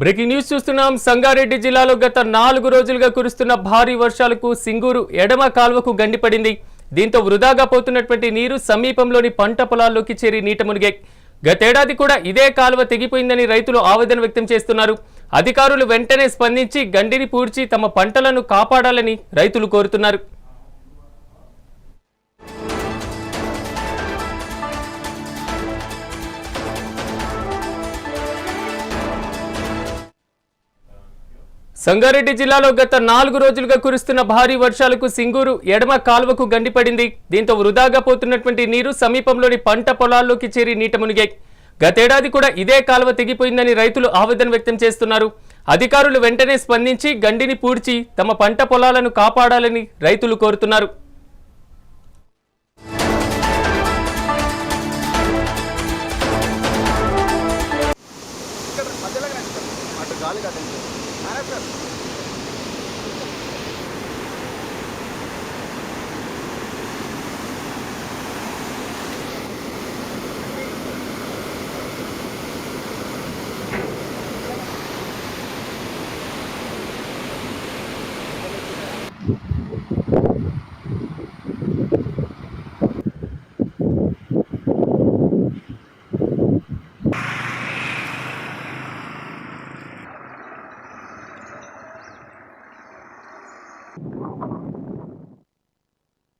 Breaking news చూస్తున్నాం. సంగారెడ్డి జిల్లాలో గత నాలుగు రోజులుగా కురుస్తున్న భారీ వర్షాలకు సింగూరు ఎడమ కాల్వకు గండిపడింది దీంతో వృధాగా పోతున్నటువంటి నీరు సమీపంలోని పంట పొలాల్లోకి చేరి నీట మునిగాయి. గతేడాది కూడా ఇదే కాలువ తెగిపోయిందని రైతులు ఆవేదన వ్యక్తం చేస్తున్నారు. అధికారులు వెంటనే స్పందించి గండిని పూడ్చి తమ పంటలను కాపాడాలని రైతులు కోరుతున్నారు. సంగారెడ్డి జిల్లాలో గత నాలుగు రోజులుగా కురుస్తున్న భారీ వర్షాలకు సింగూరు ఎడమ కాలువకు గండిపడింది. దీంతో వృధాగా పోతున్నటువంటి నీరు సమీపంలోని పంట పొలాల్లోకి చేరి నీట మునిగాయి. గతేడాది కూడా ఇదే కాలువ తెగిపోయిందని రైతులు ఆవేదన వ్యక్తం చేస్తున్నారు. అధికారులు వెంటనే స్పందించి గండిని పూడ్చి తమ పంట పొలాలను కాపాడాలని రైతులు కోరుతున్నారు. అటు గాలి కదండి మేనేజర్ Thank you. あっ。